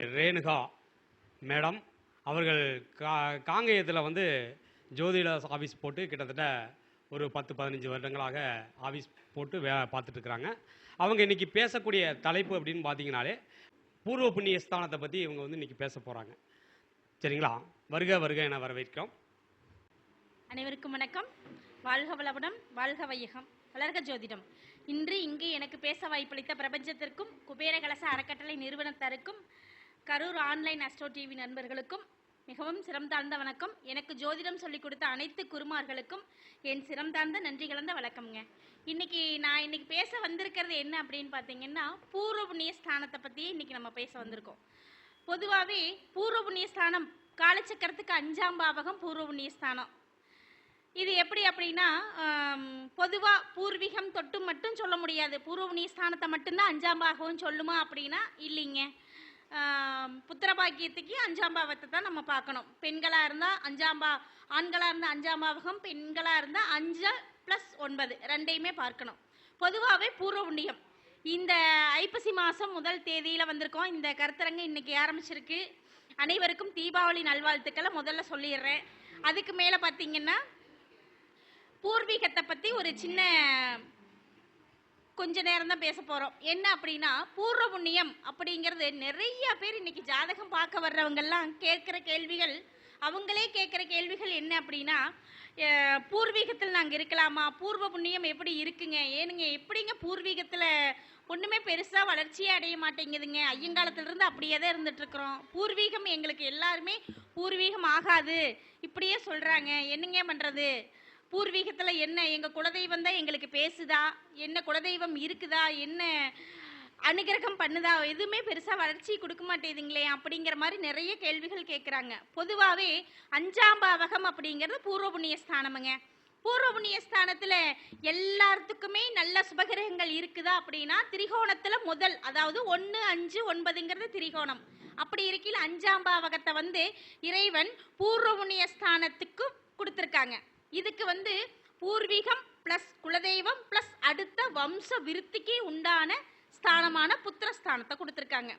Renuka madam அவர்கள் கா காங்கேயத்தில் வந்து ஜோதிட ஆஃபீஸ் போட்டு கிட்டத்தட்ட ஒரு பத்து பதினஞ்சு வருடங்களாக ஆஃபீஸ் போட்டு வே பார்த்துட்ருக்குறாங்க. அவங்க இன்னைக்கு பேசக்கூடிய தலைப்பு அப்படின்னு பார்த்தீங்கனாலே பூர்வ புண்ணிய ஸ்தானத்தை பற்றி இவங்க வந்து இன்றைக்கி பேச போகிறாங்க சரிங்களா? வருக வருக என வரவேற்கிறோம். அனைவருக்கும் வணக்கம். வாழ்க வளமுடன் வாழ்க வையகம். வளர்க ஜோதிடம். இன்று இங்கு எனக்கு பேச வாய்ப்பளித்த பிரபஞ்சத்திற்கும் குபேரகலச அறக்கட்டளை நிறுவனத்தருக்கும் கரூர் ஆன்லைன் அஸ்ட்ரோ டிவி நண்பர்களுக்கும் மிகவும் சிரம் தாழ்ந்த வணக்கம். எனக்கு ஜோதிடம் சொல்லிக் கொடுத்த அனைத்து குருமார்களுக்கும் என் சிரம் தாழ்ந்த நன்றி கலந்த வணக்கம்ங்க. இன்னைக்கு நான் இன்னைக்கு பேச வந்திருக்கிறது என்ன அப்படின்னு பார்த்தீங்கன்னா பூர்வ புண்ணிய ஸ்தானத்தை பற்றி இன்னைக்கு நம்ம பேச வந்திருக்கோம். பொதுவாகவே பூர்வ புண்ணிய ஸ்தானம் காலச்சக்கரத்துக்கு அஞ்சாம் பாவகம் பூர்வ புண்ணிய ஸ்தானம். இது எப்படி அப்படின்னா பொதுவாக பூர்வீகம் தொட்டு மட்டும் சொல்ல முடியாது. பூர்வ புண்ணிய ஸ்தானத்தை மட்டும்தான் அஞ்சாம் பாகம் சொல்லுமா அப்படின்னா இல்லைங்க. புத்திர பாக்கியத்துக்கு அஞ்சாம் பாவத்தை தான் நம்ம பார்க்கணும். பெண்களாக இருந்தால் அஞ்சாம் பா ஆண்களாக இருந்தால் அஞ்சாம் பாவகம் பெண்களாக இருந்தால் அஞ்சு ப்ளஸ் ஒன்பது. ரெண்டையுமே பார்க்கணும். பொதுவாகவே பூர்வ புண்ணியம் இந்த ஐப்பசி மாதம் முதல் தேதியில் வந்திருக்கோம். இந்த கருத்தரங்கு இன்னைக்கு ஆரம்பிச்சிருக்கு. அனைவருக்கும் தீபாவளி நல்வாழ்த்துக்களை முதல்ல சொல்லிடுறேன். அதுக்கு மேலே பார்த்தீங்கன்னா பூர்வீகத்தை பற்றி ஒரு சின்ன கொஞ்ச நேரம் தான் பேச போகிறோம் என்ன அப்படின்னா பூர்வ புண்ணியம் அப்படிங்கிறது நிறைய பேர் இன்னைக்கு ஜாதகம் பார்க்க வர்றவங்கெல்லாம் கேட்குற கேள்விகள் அவங்களே கேட்குற கேள்விகள் என்ன அப்படின்னா பூர்வீகத்தில் நாங்கள் இருக்கலாமா? பூர்வ புண்ணியம் எப்படி இருக்குங்க? ஏனுங்க எப்படிங்க பூர்வீகத்தில் ஒன்றுமே பெருசாக வளர்ச்சியே அடைய மாட்டேங்குதுங்க? ஐயங்காலத்திலிருந்து அப்படியே தான் இருந்துட்டுருக்குறோம். பூர்வீகம் எங்களுக்கு எல்லாருமே பூர்வீகம் ஆகாது. இப்படியே சொல்கிறாங்க என்னங்க பண்ணுறது பூர்வீகத்தில் என்ன? எங்கள் குலதெய்வம் தான் எங்களுக்கு பேசுதா? என்ன குலதெய்வம் இருக்குதா? என்ன அனுகிரகம் பண்ணுதா? எதுவுமே பெருசாக வளர்ச்சி கொடுக்க மாட்டேதுங்களே அப்படிங்கிற மாதிரி நிறைய கேள்விகள் கேட்குறாங்க பொதுவாகவே அஞ்சாம் பாவகம் அப்படிங்கிறது பூர்வ புண்ணிய ஸ்தானமுங்க. பூர்வ புண்ணிய ஸ்தானத்தில் எல்லாத்துக்குமே நல்ல சுபகிரகங்கள் இருக்குதா அப்படின்னா திரிகோணத்தில் முதல் அதாவது ஒன்று அஞ்சு ஒன்பதுங்கிறது திரிகோணம். அப்படி இருக்கையில் அஞ்சாம் பாவகத்தை வந்து இறைவன் பூர்வ புண்ணிய ஸ்தானத்துக்கு கொடுத்துருக்காங்க. இதுக்கு வந்து பூர்வீகம் ப்ளஸ் குலதெய்வம் ப்ளஸ் அடுத்த வம்ச விருத்திக்கு உண்டான ஸ்தானமான புத்திரஸ்தானத்தை கொடுத்துருக்காங்க.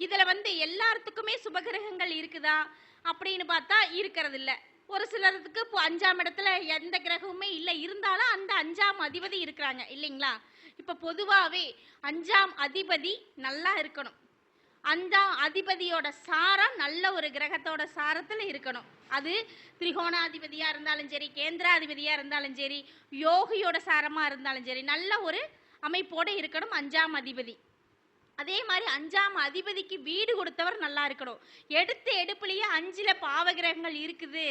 இதில் வந்து எல்லாத்துக்குமே சுபகிரகங்கள் இருக்குதா அப்படின்னு பார்த்தா இருக்கிறது இல்லை ஒரு சிலருக்கு இப்போ அஞ்சாம் இடத்துல எந்த கிரகமுமே இல்லை இருந்தாலும் அந்த அஞ்சாம் அதிபதி இருக்கிறாங்க இல்லைங்களா? இப்போ பொதுவாகவே அஞ்சாம் அதிபதி நல்லா இருக்கணும். அந்த அதிபதியோட சாரம் நல்ல ஒரு கிரகத்தோட சாரத்தில் இருக்கணும். அது திரிகோணாதிபதியாக இருந்தாலும் சரி கேந்திராதிபதியாக இருந்தாலும் சரி யோகியோட சாரமாக இருந்தாலும் சரி நல்ல ஒரு அமைப்போடு இருக்கணும் அஞ்சாம் அதிபதி. அதே மாதிரி அஞ்சாம் அதிபதிக்கு வீடு கொடுத்தவர் நல்லா இருக்கணும். எடுத்த எடுப்புலேயே அஞ்சில் பாவகிரகங்கள் இருக்குது.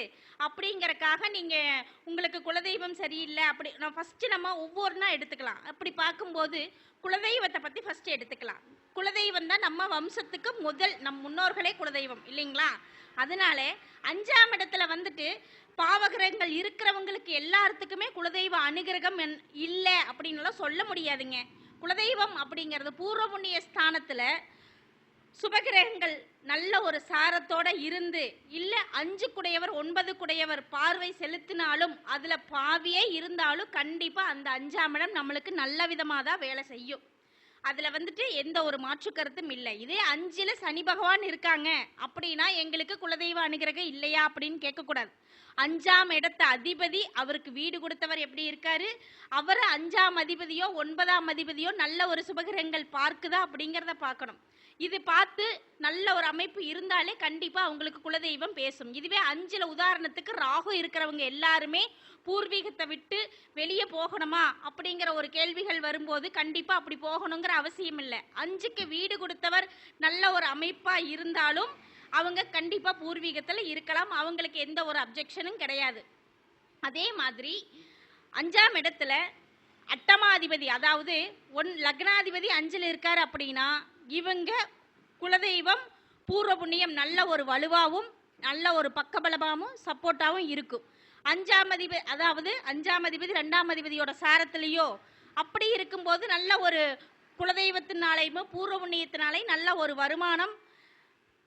அப்படிங்கிறக்காக நீங்கள் உங்களுக்கு குலதெய்வம் சரியில்லை அப்படி நான் ஃபர்ஸ்ட் நம்ம ஒவ்வொன்றா எடுத்துக்கலாம். அப்படி பார்க்கும்போது குலதெய்வத்தை பற்றி ஃபஸ்ட்டு எடுத்துக்கலாம். குலதெய்வம் தான் நம்ம வம்சத்துக்கு முதல் நம் முன்னோர்களே குலதெய்வம் இல்லைங்களா? அதனால அஞ்சாம் இடத்துல வந்துட்டு பாவகிரகங்கள் இருக்கிறவங்களுக்கு எல்லாத்துக்குமே குலதெய்வ அனுகிரகம் இல்லை அப்படின்னுலாம் சொல்ல முடியாதுங்க. குலதெய்வம் அப்படிங்கிறது பூர்வ புண்ணிய ஸ்தானத்தில் சுபகிரகங்கள் நல்ல ஒரு சாரத்தோட இருந்து இல்லை அஞ்சு குடையவர் ஒன்பது குடையவர் பார்வை செலுத்தினாலும் அதில் பாவியே இருந்தாலும் கண்டிப்பாக அந்த அஞ்சாம் இடம் நம்மளுக்கு நல்ல விதமாக தான் வேலை செய்யும். அதுல வந்துட்டு எந்த ஒரு மாற்று கருத்தும் இல்லை. இதே அஞ்சுல சனி பகவான் இருக்காங்க அப்படின்னா எங்களுக்கு குலதெய்வ அனுகிரகம் இல்லையா அப்படின்னு கேட்கக்கூடாது. அஞ்சாம் இடத்த அதிபதி அவருக்கு வீடு கொடுத்தவர் எப்படி இருக்காரு? அவர் அஞ்சாம் அதிபதியோ ஒன்பதாம் அதிபதியோ நல்ல ஒரு சுபகிரகங்கள் பார்க்குதா அப்படிங்கிறத பார்க்கணும். இது பார்த்து நல்ல ஒரு அமைப்பு இருந்தாலே கண்டிப்பா அவங்களுக்கு குலதெய்வம் பேசும். இதுவே அஞ்சுல உதாரணத்துக்கு ராகு இருக்கிறவங்க எல்லாருமே பூர்வீகத்தை விட்டு வெளியே போகணுமா அப்படிங்கிற ஒரு கேள்விகள் வரும்போது கண்டிப்பா அப்படி போகணுங்கிற அவசியம் இல்லை. அஞ்சுக்கு வீடு கொடுத்தவர் நல்ல ஒரு அமைப்பா இருந்தாலும் அவங்க கண்டிப்பா பூர்வீகத்துல இருக்கலாம். அவங்களுக்கு எந்த ஒரு அப்ஜெக்ஷனும் கிடையாது. அதே மாதிரி அஞ்சாம் இடத்துல அட்டமாதிபதி அதாவது ஒன் லக்னாதிபதி அஞ்சில் இருக்கார் அப்படின்னா இவங்க குலதெய்வம் பூர்வ புண்ணியம் நல்ல ஒரு வலுவாகவும் நல்ல ஒரு பக்கபலமாகவும் சப்போர்ட்டாகவும் இருக்கும். அஞ்சாம் அதிபதி அதாவது அஞ்சாம் அதிபதி ரெண்டாம் அதிபதியோட சாரத்திலேயோ அப்படி இருக்கும்போது நல்ல ஒரு குலதெய்வத்தினாலையும் பூர்வ புண்ணியத்தினாலையும் நல்ல ஒரு வருமானம்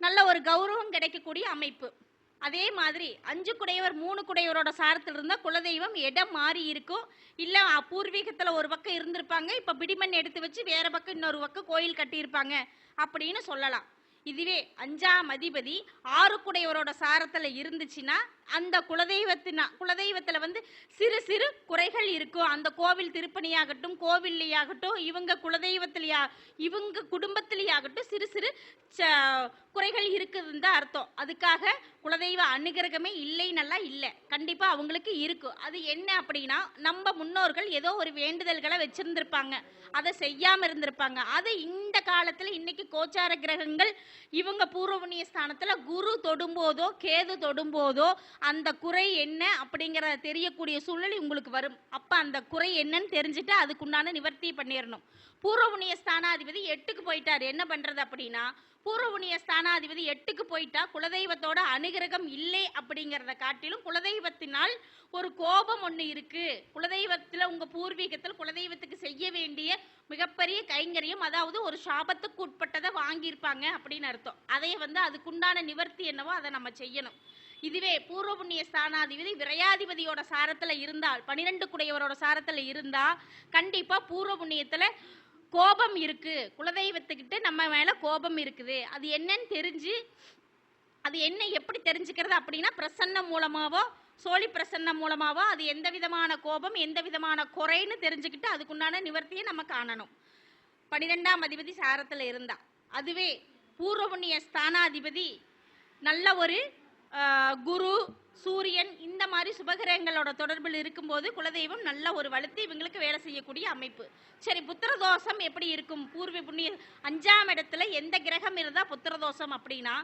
நல்ல ஒரு கௌரவம் கிடைக்கக்கூடிய அமைப்பு. அதே மாதிரி அஞ்சு குடையவர் மூணு குடையவரோட சாரத்தில் இருந்தால் குலதெய்வம் இடம் மாறி இருக்கும். இல்லை பூர்வீகத்தில் ஒரு பக்கம் இருந்திருப்பாங்க. இப்போ பிடிமண் எடுத்து வச்சு வேற பக்கம் இன்னொரு பக்கம் கோயில் கட்டியிருப்பாங்க அப்படின்னு சொல்லலாம். இதுவே அஞ்சாம் அதிபதி ஆறுக்குடையவரோட சாரத்தில் இருந்துச்சுன்னா அந்த குலதெய்வத்தினா குலதெய்வத்தில் வந்து சிறு சிறு குறைகள் இருக்கும். அந்த கோவில் திருப்பணியாகட்டும் கோவில்லையாகட்டும் இவங்க குலதெய்வத்திலேயா இவங்க குடும்பத்திலேயாகட்டும் சிறு சிறு ச- குறைகள் இருக்குதுன்னு தான் அர்த்தம். அதுக்காக குலதெய்வ அனுகிரகமே இல்லைன்னெல்லாம் இல்லை. கண்டிப்பாக அவங்களுக்கு இருக்கும் அது என்ன அப்படின்னா நம்ம முன்னோர்கள் ஏதோ ஒரு வேண்டுதல்களை வச்சிருந்திருப்பாங்க. அதை செய்யாமல் இருந்திருப்பாங்க. அது இந்த காலத்தில் இன்னைக்கு கோச்சார கிரகங்கள் இவங்க பூர்வபுண்ணிய ஸ்தானத்தில் குரு தொடும்போதோ கேது தொடும்போதோ அந்த குறை என்ன அப்படிங்கிற தெரியக்கூடிய சூழ்நிலை உங்களுக்கு வரும். அப்போ அந்த குறை என்னன்னு தெரிஞ்சுட்டு அதுக்குண்டான நிவர்த்தி பண்ணிடணும் பூர்வபுண்ணிய ஸ்தானாதிபதி எட்டுக்கு போயிட்டார். என்ன பண்ணுறது அப்படின்னா பூர்வ புண்ணிய ஸ்தானாதிபதி எட்டுக்கு போயிட்டா குலதெய்வத்தோட அனுகிரகம் இல்லை அப்படிங்கிறத காட்டிலும் குலதெய்வத்தினால் ஒரு கோபம் ஒன்று இருக்கு. குலதெய்வத்தில் உங்க பூர்வீகத்தில் குலதெய்வத்துக்கு செய்ய வேண்டிய மிகப்பெரிய கைங்கரியம் அதாவது ஒரு சாபத்துக்கு உட்பட்டதை வாங்கியிருப்பாங்க அப்படின்னு அர்த்தம். அதை வந்து அதுக்குண்டான நிவர்த்தி என்னவோ அதை நம்ம செய்யணும். இதுவே பூர்வ புண்ணிய ஸ்தானாதிபதி விரையாதிபதியோட சாரத்துல இருந்தால் பனிரெண்டு குடையவரோட சாரத்துல இருந்தா கண்டிப்பா பூர்வ புண்ணியத்துல கோபம் இருக்கு. குலதெய்வத்துக்கிட்ட நம்ம மேல கோபம் இருக்குது. அது என்னன்னு தெரிஞ்சு அது என்ன எப்படி தெரிஞ்சுக்கிறது அப்படின்னா பிரசன்னம் மூலமாவோ சோழி பிரசன்னம் மூலமாவோ அது எந்த விதமான கோபம் எந்த விதமான குறைன்னு தெரிஞ்சுக்கிட்டு அதுக்குண்டான நிவர்த்தியை நம்ம காணணும். பனிரெண்டாம் அதிபதி சாரத்தில் இருந்தா. அதுவே பூர்வபுண்ணிய ஸ்தானாதிபதி நல்ல ஒரு குரு சூரியன் இந்த மாதிரி சுபகிரகங்களோட தொடர்பில் இருக்கும்போது குலதெய்வம் நல்ல ஒரு வலுத்து இவங்களுக்கு வேலை செய்யக்கூடிய அமைப்பு. சரி புத்திரதோஷம் எப்படி இருக்கும்? பூர்வ புண்ணிய அஞ்சாம் இடத்துல எந்த கிரகம் இருந்தால் புத்திரதோஷம் அப்படின்னா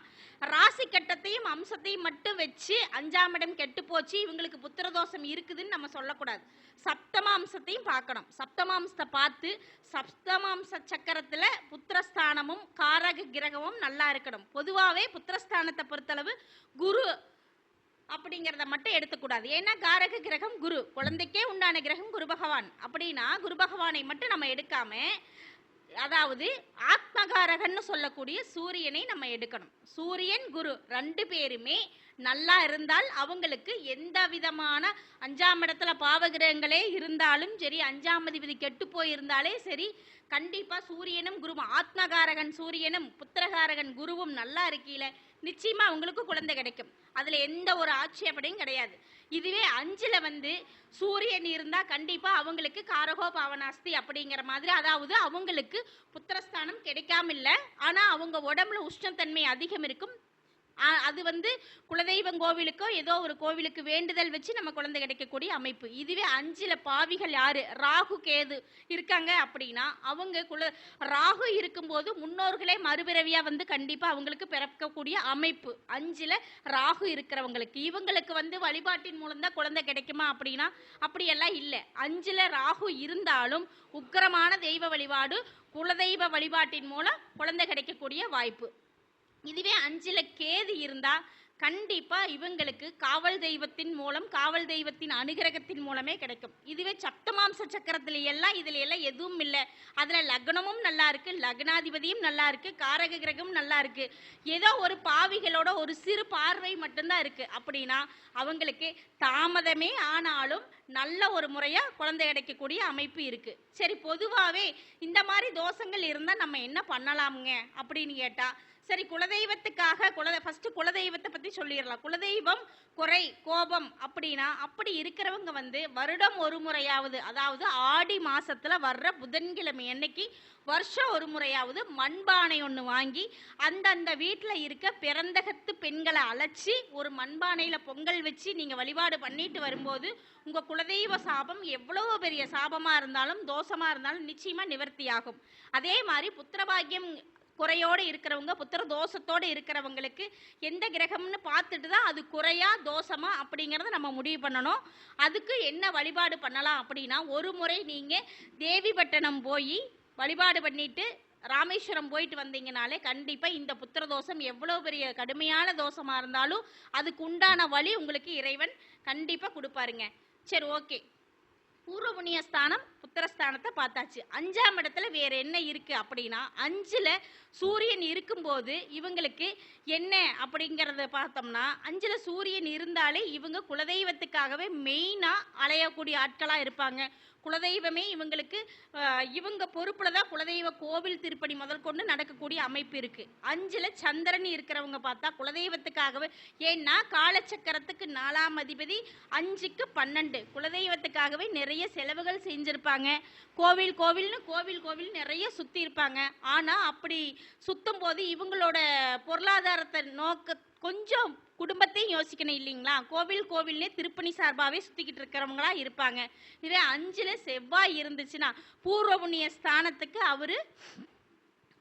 ராசி கட்டத்தையும் அம்சத்தையும் மட்டும் வச்சு அஞ்சாம் இடம் கெட்டு போச்சு இவங்களுக்கு புத்திரதோஷம் இருக்குதுன்னு நம்ம சொல்லக்கூடாது. சப்தமாம்சத்தையும் பார்க்கணும். சப்தமாம்சத்தை பார்த்து சப்தமாம்ச சக்கரத்தில் புத்திரஸ்தானமும் காரக கிரகமும் நல்லா இருக்கணும். பொதுவாகவே புத்திரஸ்தானத்தை பொறுத்தளவு குரு அப்படிங்கிறத மட்டும் எடுத்துக்கூடாது. ஏன்னா காரக கிரகம் குரு. குழந்தைக்கே உண்டான கிரகம் குரு பகவான். அப்படின்னா குரு பகவானை மட்டும் நம்ம எடுக்காம அதாவது ஆத்மகாரகன்னு சொல்லக்கூடிய சூரியனை நம்ம எடுக்கணும். சூரியன் குரு ரெண்டு பேருமே நல்லா இருந்தால் அவங்களுக்கு எந்த விதமான அஞ்சாம் இடத்துல பாவகிரகங்களே இருந்தாலும் சரி அஞ்சாம் அதிபதி கெட்டு போயிருந்தாலே சரி கண்டிப்பா சூரியனும் குருவும் ஆத்மகாரகன் சூரியனும் புத்திரகாரகன் குருவும் நல்லா இருக்கீல நிச்சயமா அவங்களுக்கு குழந்தை கிடைக்கும். அதுல எந்த ஒரு ஆட்சேபனையும் கிடையாது. இதுவே அஞ்சுல வந்து சூரியன் இருந்தா கண்டிப்பா அவங்களுக்கு காரகோ பாவனாஸ்தி அப்படிங்கிற மாதிரி அதாவது அவங்களுக்கு புத்திரஸ்தானம் கிடைக்காம இல்லை ஆனா அவங்க உடம்புல உஷ்ணத்தன்மை அதிகம் இருக்கும். அது வந்து குலதெய்வம் கோவிலுக்கோ ஏதோ ஒரு கோவிலுக்கு வேண்டுதல் வச்சு நம்ம குழந்தை கிடைக்கக்கூடிய அமைப்பு. இதுவே அஞ்சில் பாவிகள் யாரு? ராகு கேது இருக்காங்க அப்படின்னா அவங்க குல ராகு இருக்கும்போது முன்னோர்களே மறுபிறவியா வந்து கண்டிப்பா அவங்களுக்கு பிறக்கக்கூடிய அமைப்பு. அஞ்சில் ராகு இருக்கிறவங்களுக்கு. இவங்களுக்கு வந்து வழிபாட்டின் மூலம் தான் குழந்தை கிடைக்குமா அப்படின்னா அப்படியெல்லாம் இல்லை. அஞ்சில் ராகு இருந்தாலும் உக்கிரமான தெய்வ வழிபாடு குலதெய்வ வழிபாட்டின் மூலம் குழந்தை கிடைக்கக்கூடிய வாய்ப்பு. இதுவே அஞ்சுல கேது இருந்தா கண்டிப்பா இவங்களுக்கு காவல் தெய்வத்தின் மூலம் காவல் தெய்வத்தின் அனுகிரகத்தின் மூலமே கிடைக்கும். இதுவே சப்தமாம்ச சக்கரத்துல எல்லாம் இதுல எல்லாம் எதுவும் இல்லை. அதுல லக்னமும் நல்லா இருக்கு லக்னாதிபதியும் நல்லா இருக்கு காரக கிரகமும் நல்லா இருக்கு. ஏதோ ஒரு பாவிகளோட ஒரு சிறு பார்வை மட்டும்தான் இருக்கு. அப்படின்னா அவங்களுக்கு தாமதமே ஆனாலும் நல்ல ஒரு முறையா குழந்தை கிடைக்கக்கூடிய அமைப்பு இருக்கு. சரி பொதுவாவே இந்த மாதிரி தோஷங்கள் இருந்தா நம்ம என்ன பண்ணலாமுங்க? அப்படின்னு கேட்டா சரி குலதெய்வத்துக்காக குல ஃபர்ஸ்ட் குலதெய்வத்தை பத்தி சொல்லிடலாம். குலதெய்வம் குறை கோபம் அப்படின்னா அப்படி இருக்கிறவங்க வந்து வருடம் ஒரு முறையாவது அதாவது ஆடி மாசத்துல வர்ற புதன்கிழமை அன்னைக்கு வருஷம் ஒரு முறையாவது மண்பானை ஒன்று வாங்கி அந்தந்த வீட்டில் இருக்க பிறந்தகத்து பெண்களை அழைச்சி ஒரு மண்பானையில் பொங்கல் வச்சு நீங்கள் வழிபாடு பண்ணிட்டு வரும்போது உங்கள் குலதெய்வ சாபம் எவ்வளோ பெரிய சாபமாக இருந்தாலும் தோஷமாக இருந்தாலும் நிச்சயமா நிவர்த்தியாகும். அதே மாதிரி புத்திரபாகியம் குறையோடு இருக்கிறவங்க புத்திர தோஷத்தோடு இருக்கிறவங்களுக்கு எந்த கிரகம்னு பார்த்துட்டு தான் அது குறையா தோஷமா அப்படிங்கிறத நம்ம முடிவு பண்ணணும். அதுக்கு என்ன வழிபாடு பண்ணலாம் அப்படின்னா ஒரு முறை நீங்கள் தேவிபட்டணம் போய் வழிபாடு பண்ணிட்டு ராமேஸ்வரம் போயிட்டு வந்தீங்கனாலே கண்டிப்பாக இந்த புத்திர தோஷம் எவ்வளோ பெரிய கடுமையான தோஷமாக இருந்தாலும் அதுக்கு உண்டான வழி உங்களுக்கு இறைவன் கண்டிப்பாக கொடுப்பாருங்க. சரி ஓகே. பூர்வ புண்ணிய ஸ்தானம் புத்திரஸ்தானத்தை பார்த்தாச்சு. அஞ்சாம் இடத்துல வேற என்ன இருக்கு அப்படின்னா அஞ்சுல சூரியன் இருக்கும்போது இவங்களுக்கு என்ன அப்படிங்கறத பார்த்தோம்னா அஞ்சுல சூரியன் இருந்தாலே இவங்க குலதெய்வத்துக்காகவே மெயினா அலையக்கூடிய ஆட்களா இருப்பாங்க. குலதெய்வமே இவங்களுக்கு இவங்க பொறுப்புல தான் குலதெய்வ கோவில் திருப்பணி முதல் கொண்டு நடக்கக்கூடிய அமைப்பு இருக்கு. அஞ்சுல சந்திரன் இருக்கிறவங்க பார்த்தா குலதெய்வத்துக்காகவே ஏன்னா காலச்சக்கரத்துக்கு நாலாம் அதிபதி அஞ்சுக்கு பன்னெண்டு. குலதெய்வத்துக்காகவே நிறைய நிறைய செலவுகள் செஞ்சிருப்பாங்க. கோவில் கோவில்னு கோவில் கோவில் நிறைய சுத்தி இருப்பாங்க. ஆனா அப்படி சுத்தும் போது இவங்களோட பொருளாதாரத்தை நோக்க கொஞ்சம் குடும்பத்தையும் யோசிக்கணும் இல்லைங்களா? கோவில் கோவில்னே திருப்பணி சார்பாகவே சுத்திக்கிட்டு இருக்கிறவங்களா இருப்பாங்க. இதே அஞ்சுல செவ்வாய் இருந்துச்சுன்னா பூர்வ புண்ணிய ஸ்தானத்துக்கு அவரு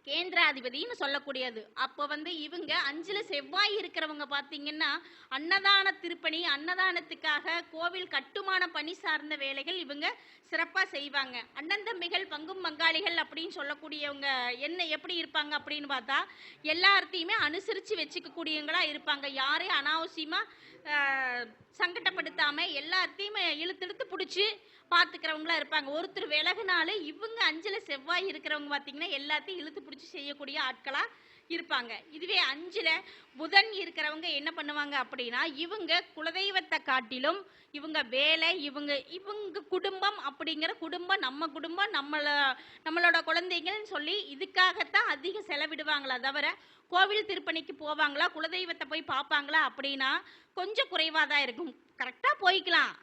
கேந்திராதிபதினு சொல்லக்கூடியது. அப்போ வந்து இவங்க அஞ்சில் செவ்வாய் இருக்கிறவங்க பார்த்தீங்கன்னா அன்னதான திருப்பணி அன்னதானத்துக்காக கோவில் கட்டுமான பணி சார்ந்த வேலைகள் இவங்க சிறப்பாக செய்வாங்க. அண்ணன் தம்பிகள் பங்கும் பங்காளிகள் அப்படின்னு சொல்லக்கூடியவங்க என்ன எப்படி இருப்பாங்க அப்படின்னு பார்த்தா எல்லாத்தையுமே அனுசரித்து வச்சுக்கக்கூடியவங்களா இருப்பாங்க. யாரையும் அனாவசியமாக சங்கடப்படுத்தாமல் எல்லாத்தையுமே இழுத்து இழுத்து பிடிச்சி பார்த்துக்கிறவங்களா இருப்பாங்க. ஒருத்தர் விலகுனாலே இவங்க அஞ்சுல செவ்வாய் இருக்கிறவங்க பார்த்தீங்கன்னா எல்லாத்தையும் இழுத்து பிடிச்சி செய்யக்கூடிய ஆட்களாக இருப்பாங்க. இதுவே அஞ்சுல புதன் இருக்கிறவங்க என்ன பண்ணுவாங்க அப்படின்னா இவங்க குலதெய்வத்தை காட்டிலும் இவங்க வேலை இவங்க இவங்க குடும்பம் அப்படிங்கிற குடும்பம் நம்ம குடும்பம் நம்மள நம்மளோட குழந்தைங்கன்னு சொல்லி இதுக்காகத்தான் அதிக செலவிடுவாங்களா தவிர கோவில் திருப்பணிக்கு போவாங்களா குலதெய்வத்தை போய் பார்ப்பாங்களா அப்படின்னா கொஞ்சம் குறைவாக தான் இருக்கும். கரெக்டாக போய்க்கலாம்.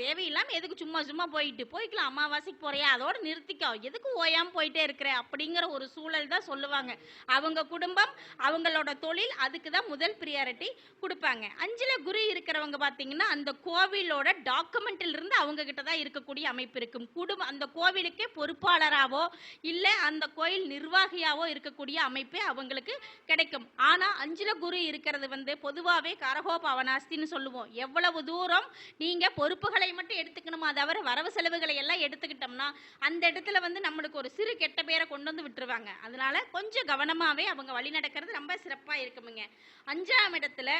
தேவையில்லாம எதுக்கு சும்மா சும்மா போயிட்டு போய்க்கலாம் அமாவாசைக்கு போறியா? அதோட நிறுத்திக்கோ. எதுக்கு ஓயாம போயிட்டே இருக்கிற? அப்படிங்கிற ஒரு சூழல் தான் சொல்லுவாங்க. அவங்க குடும்பம் அவங்களோட தொழில் அதுக்கு தான் முதல் ப்ரியாரிட்டி கொடுப்பாங்க. அஞ்சுல குரு இருக்கிறவங்க பார்த்தீங்கன்னா அந்த கோவிலோட டாக்குமெண்ட்ல இருந்து அவங்க கிட்ட தான் இருக்கக்கூடிய அமைப்பு இருக்கும். குடும்பம் அந்த கோவிலுக்கே பொறுப்பாளராவோ இல்லை அந்த கோயில் நிர்வாகியாவோ இருக்கக்கூடிய அமைப்பே அவங்களுக்கு கிடைக்கும். ஆனா அஞ்சுல குரு இருக்கிறது வந்து பொதுவாகவே கரகோ பவனாஸ்தின்னு சொல்லுவோம். எவ்வளவு தூரம் நீங்க பொறுப்புகளை மட்டும் எடுத்துக்கணுமா? தவிர வரவு செலவுகளை எல்லாம் எடுத்துக்கிட்டோம்னா அந்த இடத்துல வந்து நம்மளுக்கு ஒரு சிறு கெட்ட பேரை கொண்டு வந்து விட்டுருவாங்க. அதனால கொஞ்சம் கவனமாகவே அவங்க வழி நடக்கிறது ரொம்ப சிறப்பாக இருக்குமுங்க. அஞ்சாம் இடத்துல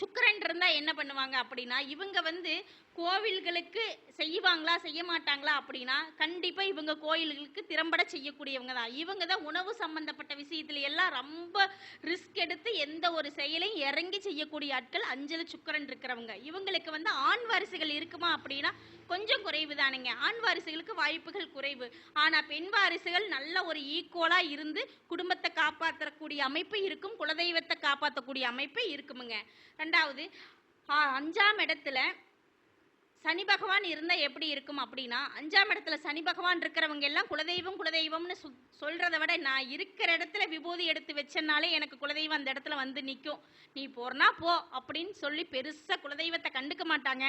சுக்கரன் இருந்தால் என்ன பண்ணுவாங்க அப்படின்னா இவங்க வந்து கோவில்களுக்கு செய்வாங்களா செய்ய மாட்டாங்களா அப்படின்னா கண்டிப்பா இவங்க கோயில்களுக்கு திறம்பட செய்யக்கூடியவங்க தான். இவங்க தான் உணவு சம்பந்தப்பட்ட விஷயத்துல எல்லாம் ரொம்ப ரிஸ்க் எடுத்து எந்த ஒரு செயலையும் இறங்கி செய்யக்கூடிய ஆட்கள் அஞ்சலி சுக்கிரன் இருக்கிறவங்க. இவங்களுக்கு வந்து ஆண் வாரிசுகள் இருக்குமா அப்படின்னா கொஞ்சம் குறைவு தானுங்க. ஆண் வாரிசுகளுக்கு வாய்ப்புகள் குறைவு. ஆனா பெண் வாரிசுகள் நல்ல ஒரு ஈக்குவலா இருந்து குடும்பத்தை காப்பாற்றக்கூடிய அமைப்பு இருக்கும் குலதெய்வத்தை காப்பாற்றக்கூடிய அமைப்பு இருக்குமுங்க. ரெண்டாவது அஞ்சாம் இடத்துல சனி பகவான் இருந்தா எப்படி இருக்கும் அப்படின்னா அஞ்சாம் இடத்துல சனி பகவான் இருக்கிறவங்க எல்லாம் குலதெய்வம் குலதெய்வம்னு சொ- சொல்றதை விட நான் இருக்கிற இடத்துல விபூதி எடுத்து வச்சனாலே எனக்கு குலதெய்வம் அந்த இடத்துல வந்து நிற்கும் நீ போறனா போ அப்படின்னு சொல்லி பெருசா குலதெய்வத்தை கண்டுக்க மாட்டாங்க.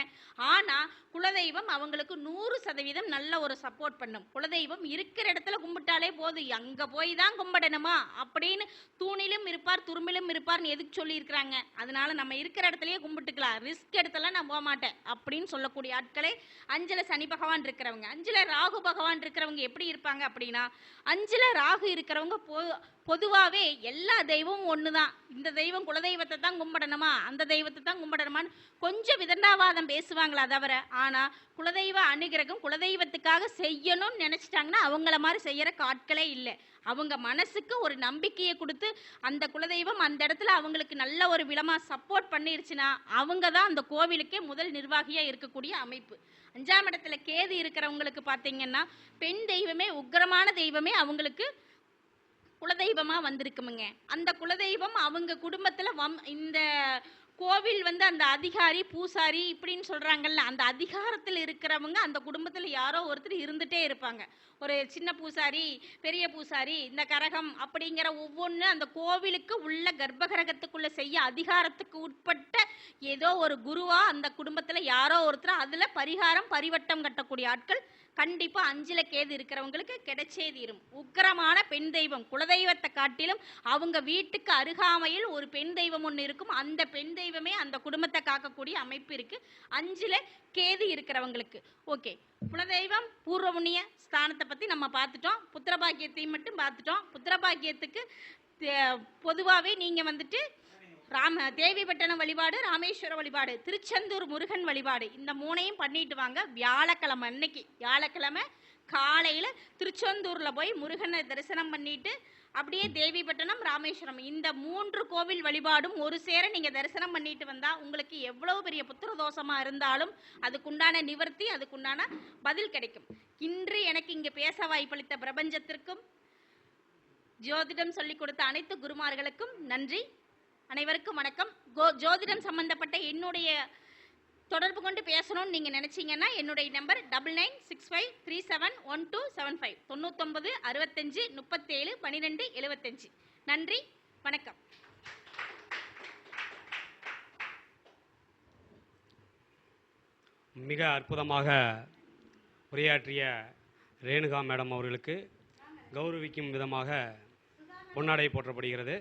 ஆனா குலதெய்வம் அவங்களுக்கு நூறு சதவீதம் நல்ல ஒரு சப்போர்ட் பண்ணும். குலதெய்வம் இருக்கிற இடத்துல கும்பிட்டாலே போதும் அங்க போய் தான் கும்பிடணுமா? அப்படின்னு தூணிலும் இருப்பார் துரும்பிலும் இருப்பார்னு எதுக்கு சொல்லி இருக்கிறாங்க அதனால நம்ம இருக்கிற இடத்துலயே கும்பிட்டுக்கலாம். ரிஸ்க் எடுத்தெல்லாம் நான் போக மாட்டேன் அப்படின்னு சொல்லக்கூடிய ஆட்களே அஞ்சல சனி பகவான் இருக்கிறவங்க அஞ்சல ராகு பகவான் இருக்கிறவங்க எப்படி இருப்பாங்க அப்படின்னா அஞ்சல ராகு இருக்கிறவங்க போ பொதுவாகவே எல்லா தெய்வமும் ஒன்று தான் இந்த தெய்வம் குலதெய்வத்தை தான் கும்பிடணுமா? அந்த தெய்வத்தை தான் கும்பிடணுமான்னு கொஞ்சம் விதண்டாவாதம் பேசுவாங்களா தவிர ஆனால் குலதெய்வ அனுகிரகம் குலதெய்வத்துக்காக செய்யணும்னு நினச்சிட்டாங்கன்னா அவங்கள மாதிரி செய்கிற ஆட்களே இல்லை. அவங்க மனசுக்கு ஒரு நம்பிக்கையை கொடுத்து அந்த குலதெய்வம் அந்த இடத்துல அவங்களுக்கு நல்ல ஒரு விளமாக சப்போர்ட் பண்ணிருச்சுன்னா அவங்க தான் அந்த கோவிலுக்கே முதல் நிர்வாகியாக இருக்கக்கூடிய அமைப்பு. அஞ்சாம் இடத்துல கேது இருக்கிறவங்களுக்கு பார்த்தீங்கன்னா பெண் தெய்வமே உக்கிரமான தெய்வமே அவங்களுக்கு குலதெய்வமாக வந்திருக்குமுங்க. அந்த குலதெய்வம் அவங்க குடும்பத்தில் வம் இந்த கோவில் வந்து அந்த அதிகாரி பூசாரி இப்படின்னு சொல்கிறாங்கல்ல அந்த அதிகாரத்தில் இருக்கிறவங்க அந்த குடும்பத்தில் யாரோ ஒருத்தர் இருந்துகிட்டே இருப்பாங்க. ஒரு சின்ன பூசாரி பெரிய பூசாரி இந்த கரகம் அப்படிங்கிற ஒவ்வொன்று அந்த கோவிலுக்கு உள்ள கர்ப்பகரகத்துக்குள்ளே செய்ய அதிகாரத்துக்கு உட்பட்ட ஏதோ ஒரு குருவாக அந்த குடும்பத்தில் யாரோ ஒருத்தர் அதில் பரிகாரம் பரிவட்டம் கட்டக்கூடிய ஆட்கள் கண்டிப்பா அஞ்சில் கேது இருக்கிறவங்களுக்கு கிடைச்சே தீரும். உக்கிரமான பெண் தெய்வம் குலதெய்வத்தை காட்டிலும் அவங்க வீட்டுக்கு அருகாமையில் ஒரு பெண் தெய்வம் ஒன்று இருக்கும். அந்த பெண் தெய்வமே அந்த குடும்பத்தை காக்கக்கூடிய அமைப்பு இருக்கு. அஞ்சில் கேது இருக்கிறவங்களுக்கு. ஓகே. குலதெய்வம் பூர்வ ஸ்தானத்தை பத்தி நம்ம பார்த்துட்டோம். புத்திரபாக்கியத்தையும் மட்டும் பார்த்துட்டோம். புத்திரபாக்கியத்துக்கு பொதுவாகவே நீங்கள் வந்துட்டு ராம தேவிப்பட்டினம் வழிபாடு ராமேஸ்வர வழிபாடு திருச்செந்தூர் முருகன் வழிபாடு. இந்த மூணையும் பண்ணிட்டு வாங்க. வியாழக்கிழமை அன்னைக்கு. வியாழக்கிழமை காலையில் திருச்செந்தூரில் போய் முருகனை தரிசனம் பண்ணிட்டு அப்படியே தேவிப்பட்டினம் ராமேஸ்வரம். இந்த மூன்று கோவில் வழிபாடும் ஒரு சேர நீங்கள் தரிசனம் பண்ணிட்டு வந்தால் உங்களுக்கு எவ்வளோ பெரிய புத்திர தோஷமாக இருந்தாலும் அதுக்குண்டான நிவர்த்தி அதுக்குண்டான பதில் கிடைக்கும். இன்று எனக்கு இங்கே பேச வாய்ப்பளித்த பிரபஞ்சத்திற்கும் ஜோதிடம் சொல்லிக் கொடுத்த அனைத்து குருமார்களுக்கும் நன்றி. அனைவருக்கும் வணக்கம். கோ ஜோதிடம் சம்பந்தப்பட்ட என்னுடைய தொடர்பு கொண்டு பேசணும்னு நீங்கள் நினச்சிங்கன்னா என்னுடைய number double nine six five three seven one two seven five தொண்ணூத்தொம்பது அறுபத்தஞ்சு முப்பத்தேழு பன்னிரெண்டு எழுபத்தஞ்சு நன்றி வணக்கம். மிக அற்புதமாக உரையாற்றிய ரேணுகா மேடம் அவர்களுக்கு கௌரவிக்கும் விதமாக பொன்னாடை போற்றப்படுகிறது.